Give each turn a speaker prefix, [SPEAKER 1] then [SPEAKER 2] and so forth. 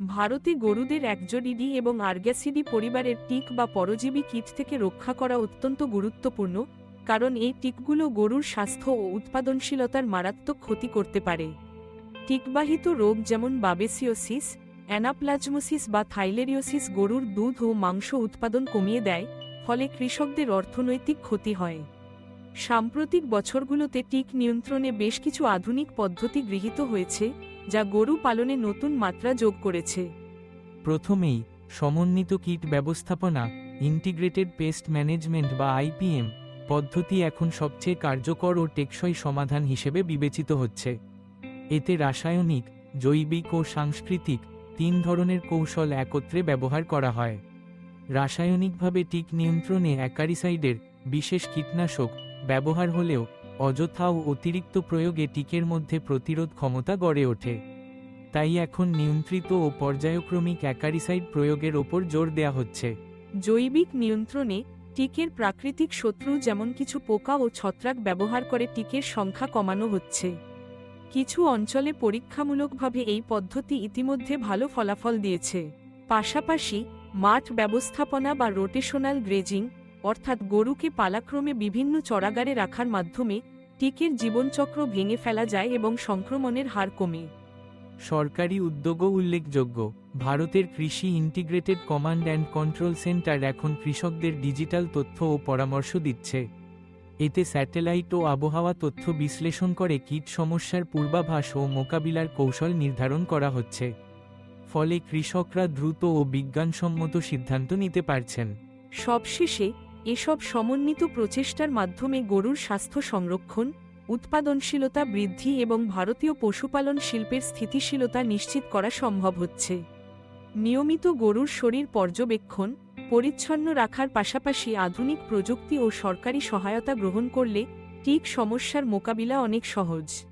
[SPEAKER 1] ভারতে গরুদের একজোডিডি এবং আর্গ্যাসিডি পরিবারের টিক বা পরজীবী কীট থেকে রক্ষা করা অত্যন্ত গুরুত্বপূর্ণ, কারণ এই টিকগুলো গরুর স্বাস্থ্য ও উৎপাদনশীলতার মারাত্মক ক্ষতি করতে পারে। টিকবাহিত রোগ যেমন বাবেসিওসিস, অ্যানাপ্লাজমোসিস বা থাইলেরিওসিস গরুর দুধ ও মাংস উৎপাদন কমিয়ে দেয়, ফলে কৃষকদের অর্থনৈতিক ক্ষতি হয়। সাম্প্রতিক বছরগুলোতে টিক নিয়ন্ত্রণে বেশ কিছু আধুনিক পদ্ধতি গৃহীত হয়েছে যা গরু পালনে নতুন মাত্রা যোগ করেছে।
[SPEAKER 2] প্রথমেই সমন্বিত কীট ব্যবস্থাপনা, ইন্টিগ্রেটেড পেস্ট ম্যানেজমেন্ট বা আইপিএম পদ্ধতি এখন সবচেয়ে কার্যকর ও টেকসই সমাধান হিসেবে বিবেচিত হচ্ছে। এতে রাসায়নিক, জৈবিক ও সাংস্কৃতিক তিন ধরনের কৌশল একত্রে ব্যবহার করা হয়। রাসায়নিকভাবে টিক নিয়ন্ত্রণে অ্যাকারিসাইডের বিশেষ কীটনাশক ব্যবহার হলেও অযথা ও অতিরিক্ত প্রয়োগে টিকের মধ্যে প্রতিরোধ ক্ষমতা গড়ে ওঠে। তাই এখন নিয়ন্ত্রিত ও পর্যায়ক্রমিক অ্যাকারিসাইড প্রয়োগের ওপর জোর দেয়া হচ্ছে।
[SPEAKER 1] জৈবিক নিয়ন্ত্রণে টিকের প্রাকৃতিক শত্রু যেমন কিছু পোকা ও ছত্রাক ব্যবহার করে টিকের সংখ্যা কমানো হচ্ছে। কিছু অঞ্চলে পরীক্ষামূলকভাবে এই পদ্ধতি ইতিমধ্যে ভালো ফলাফল দিয়েছে। পাশাপাশি মাঠ ব্যবস্থাপনা বা রোটেশনাল গ্রেজিং, অর্থাৎ গরুকে পালাক্রমে বিভিন্ন চড়াগারে রাখার মাধ্যমে টিকের জীবনচক্র ভেঙে ফেলা যায় এবং সংক্রমণের হার কমে।
[SPEAKER 2] সরকারি উদ্যোগও উল্লেখযোগ্য। ভারতের কৃষি integrated command and control centre এখন কৃষকদের ডিজিটাল তথ্য ও পরামর্শ দিচ্ছে। এতে স্যাটেলাইট ও আবহাওয়া তথ্য বিশ্লেষণ করে কীট সমস্যার পূর্বাভাস ও মোকাবিলার কৌশল নির্ধারণ করা হচ্ছে। ফলে কৃষকরা দ্রুত ও বিজ্ঞানসম্মত সিদ্ধান্ত নিতে পারছেন।
[SPEAKER 1] সবশেষে এসব সমন্বিত প্রচেষ্টার মাধ্যমে গরুর স্বাস্থ্য সংরক্ষণ, উৎপাদনশীলতা বৃদ্ধি এবং ভারতীয় পশুপালন শিল্পের স্থিতিশীলতা নিশ্চিত করা সম্ভব হচ্ছে। নিয়মিত গরুর শরীর পর্যবেক্ষণ, পরিচ্ছন্ন রাখার পাশাপাশি আধুনিক প্রযুক্তি ও সরকারি সহায়তা গ্রহণ করলে টিক সমস্যার মোকাবিলা অনেক সহজ।